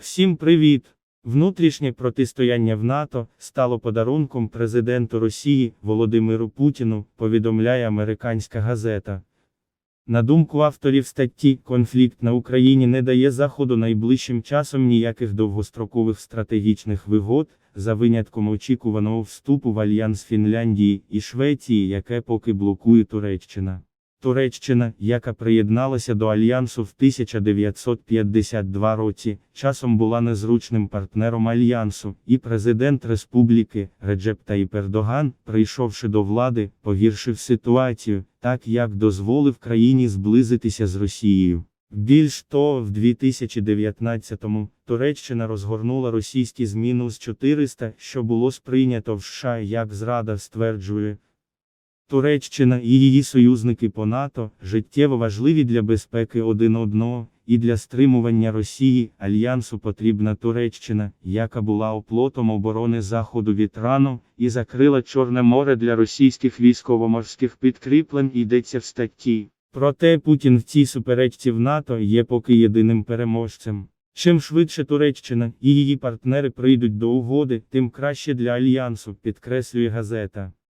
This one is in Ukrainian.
Всім привіт! Внутрішнє протистояння в НАТО стало подарунком президенту Росії Володимиру Путіну, повідомляє американська газета. На думку авторів статті, конфлікт на Україні не дає Заходу найближчим часом ніяких довгострокових стратегічних вигод, за винятком очікуваного вступу в альянс Фінляндії і Швеції, яке поки блокує Туреччина. Туреччина, яка приєдналася до альянсу в 1952 році, часом була незручним партнером альянсу, і президент республіки Реджеп Таїп Ердоган, прийшовши до влади, погіршив ситуацію, так як дозволив країні зблизитися з Росією. Більш того, в 2019-му Туреччина розгорнула російські зміну з 400, що було сприйнято в США як зрада стверджує. Туреччина і її союзники по НАТО життєво важливі для безпеки один одного, і для стримування Росії Альянсу потрібна Туреччина, яка була оплотом оборони Заходу від рану, і закрила Чорне море для російських військово-морських підкріплень йдеться в статті. Проте Путін в цій суперечці в НАТО є поки єдиним переможцем. Чим швидше Туреччина і її партнери прийдуть до угоди, тим краще для альянсу, підкреслює газета.